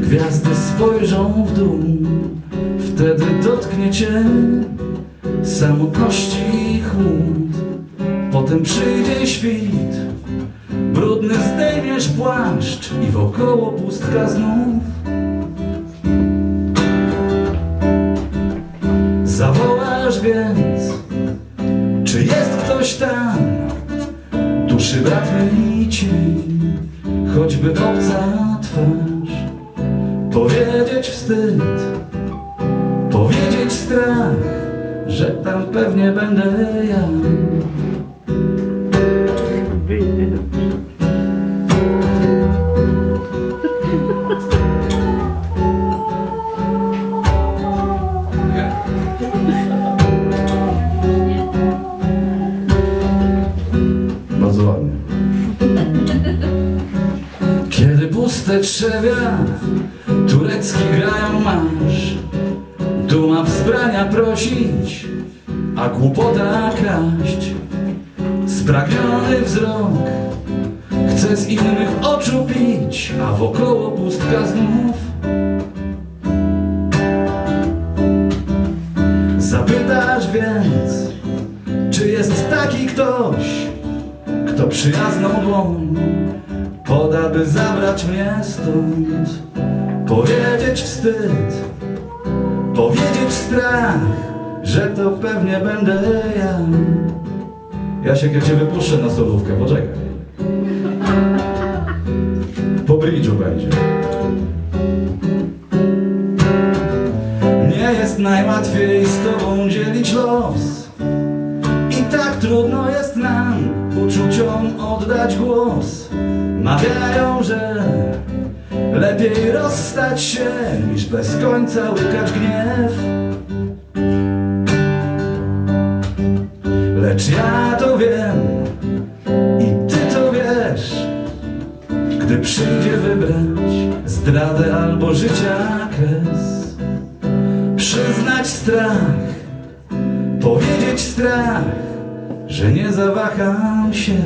Gwiazdy spojrzą w dół, wtedy dotknie cię samotności i chłód. Potem przyjdzie świt, brudny zdejmiesz płaszcz i wokoło pustka znów. Zawołasz więc, czy jest ktoś tam? Duszy brak i cień, choćby obca twarz. Powiedzieć wstyd, powiedzieć strach, że tam pewnie będę ja. Puste trzewia turecki grają marsz, duma wzbrania prosić, a głupota kraść. Spragniony wzrok chce z innych oczu pić, a wokoło pustka znów. Zapytasz więc, czy jest taki ktoś, kto przyjazną dłoń by zabrać mnie stąd? Powiedzieć wstyd, powiedzieć strach, że to pewnie będę ja. Jasiek, ja cię wypuszczę na solówkę, poczekaj. Po bridge'u będzie. Nie jest najłatwiej z tobą dzielić los I tak trudno jest nam uczuciom oddać głos Mawiają, że lepiej rozstać się Niż bez końca łykać gniew Lecz ja to wiem i ty to wiesz Gdy przyjdzie wybrać zdradę albo życia kres Przyznać strach, powiedzieć strach, że nie zawaham się.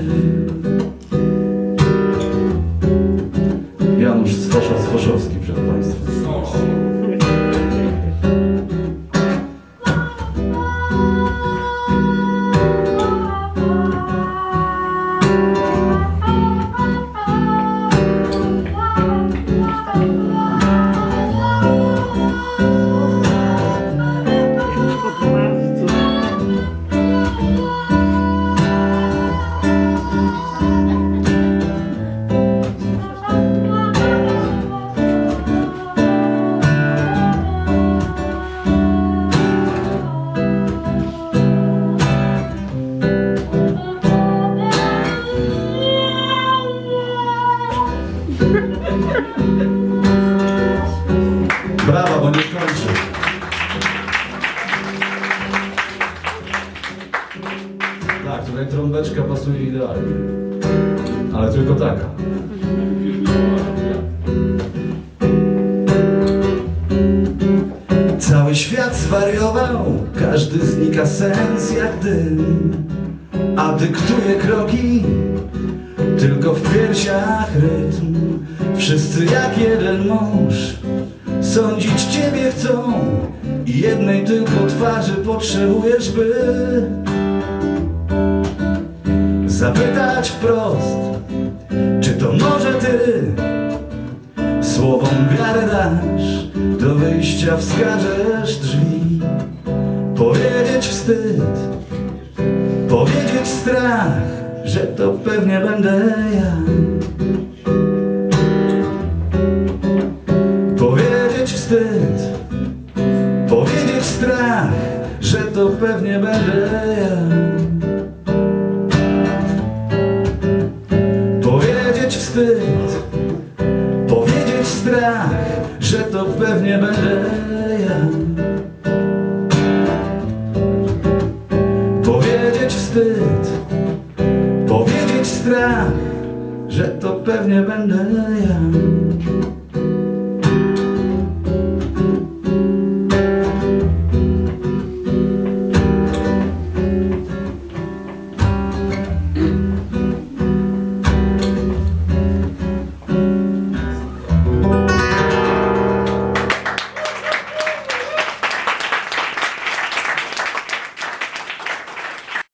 Вашовский. Nie skończy. Tak, tutaj trąbeczka pasuje idealnie. Ale tylko taka. Cały świat zwariował, każdy znika sens jak dym, a dyktuje kroki tylko w piersiach rytm. Wszyscy jak jeden mąż sądzić ciebie chcą i jednej tylko twarzy potrzebujesz, by zapytać wprost, czy to może ty słowom wiarę dasz, do wyjścia wskażesz drzwi, powiedzieć wstyd, powiedzieć strach, że to pewnie będę ja. Powiedzieć strach, że to pewnie będę ja. Powiedzieć wstyd, powiedzieć strach, że to pewnie będę ja. Powiedzieć wstyd, powiedzieć strach, że to pewnie będę ja.